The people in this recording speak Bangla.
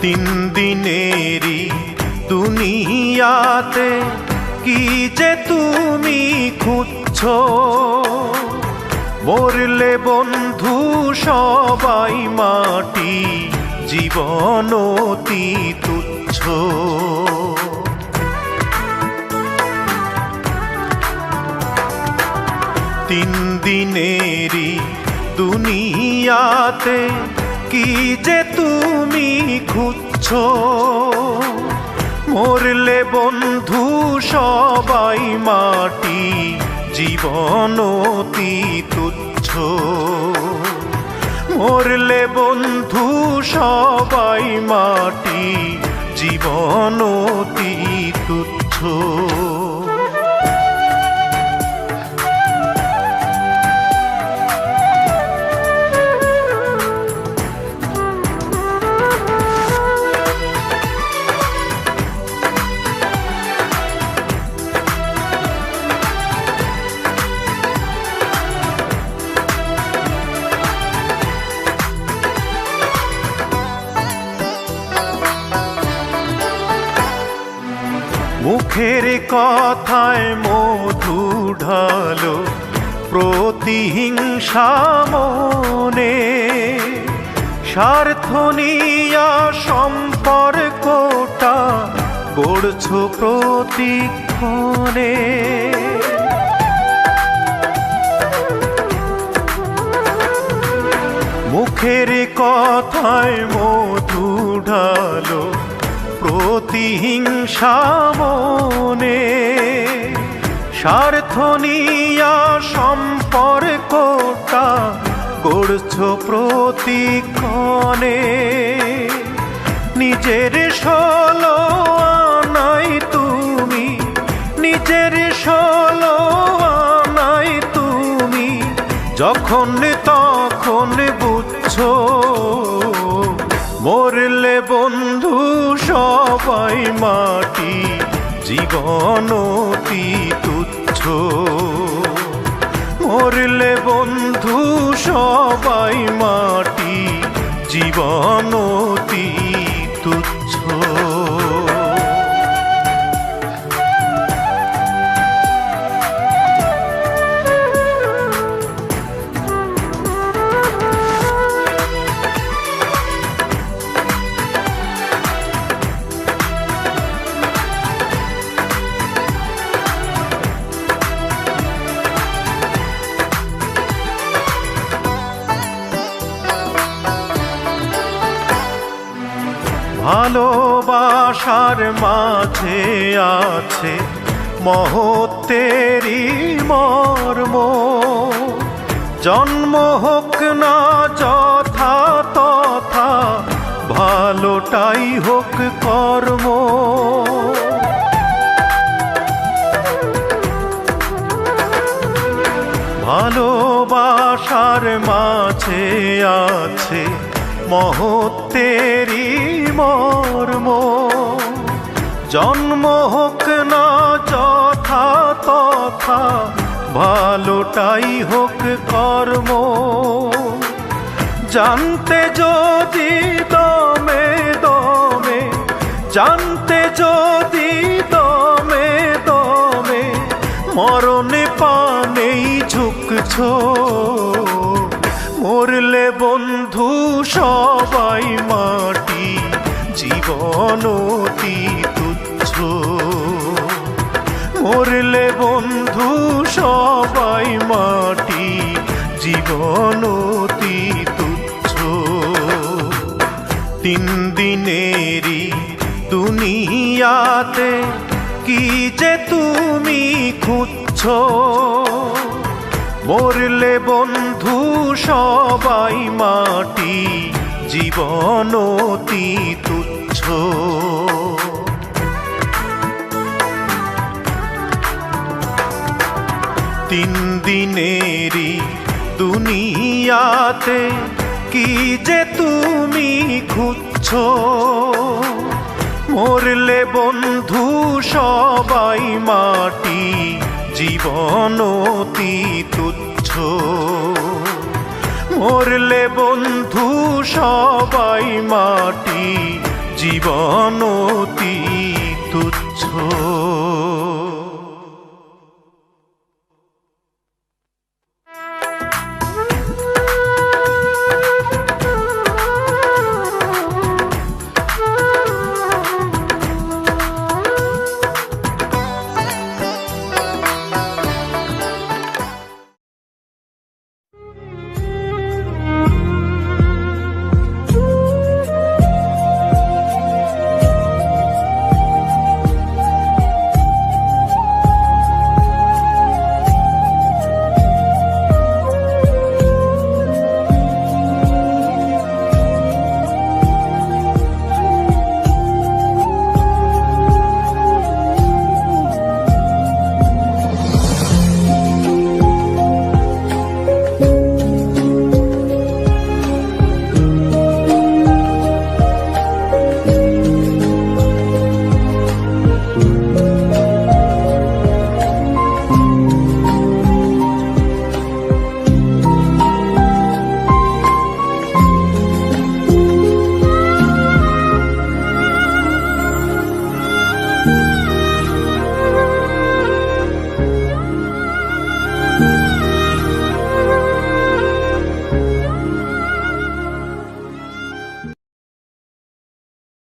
তিন দিনেরই দুনিয়াতে কি যে তুমি খুঁজছ? মরলে বন্ধু সবাই মাটি, জীবন অতি তুচ্ছ। তিন দিনেরই দুনিয়াতে কি যে তুমি খুঁজছ? মরলে বন্ধু সবাই মাটি, জীবন অতি তুচ্ছ। মরলে বন্ধু সবাই মাটি, জীবন অতি তুচ্ছ। মুখের কথায় মধু ঢালো প্রতিহিংসা মনে। স্বার্থ নিয়া সম্পর্কটা গড়ছ প্রতিক্ষণে। মুখের কথায় মধু ঢালো প্রতিহিংসা মনে, স্বার্থ সম্পর্কটা গড়ছ প্রতিক্ষণে। নিজের ষোলো নাই তুমি, নিজের ষোলো নাই তুমি, যখন তখন বুঝছ, মরলে বন্ধু সবাই মাটি জীবন অতি তুচ্ছ। মরলে বন্ধু সবাই মাটি জীবন অতি তুচ্ছ। ভালোবাসার মাঝে আছে মহত্বেরই মর্ম। জন্ম হোক না যথা তথা, ভালোটাই হোক কর্ম। ভালোবাসার মাঝে আছে মহত্বেরই মর্ম। জন্ম হোক না যথা তথা, ভালোটাই হোক কর্ম। জানতে যদি দমে দমে, জানতে যদি দমে দমে, মরণে পানেই ঝুঁকছ। মরলে বন্ধু সবাই মাটি, জীবন অতি তুচ্ছ। মরলে বন্ধু সবাই মাটি, জীবন অতি তুচ্ছ। তিন দিনেরই দুনিয়াতে কি যে তুমি খুঁজছ? মরলে বন্ধু সবাই মাটি, জীবন অতি তুচ্ছ। তিন দিনেরই দুনিয়াতে কি যে তুমি খুঁজছ? মরলে বন্ধু সবাই মাটি জীবন অতি তুচ্ছ। মরলে বন্ধু সবাই মাটি জীবন অতি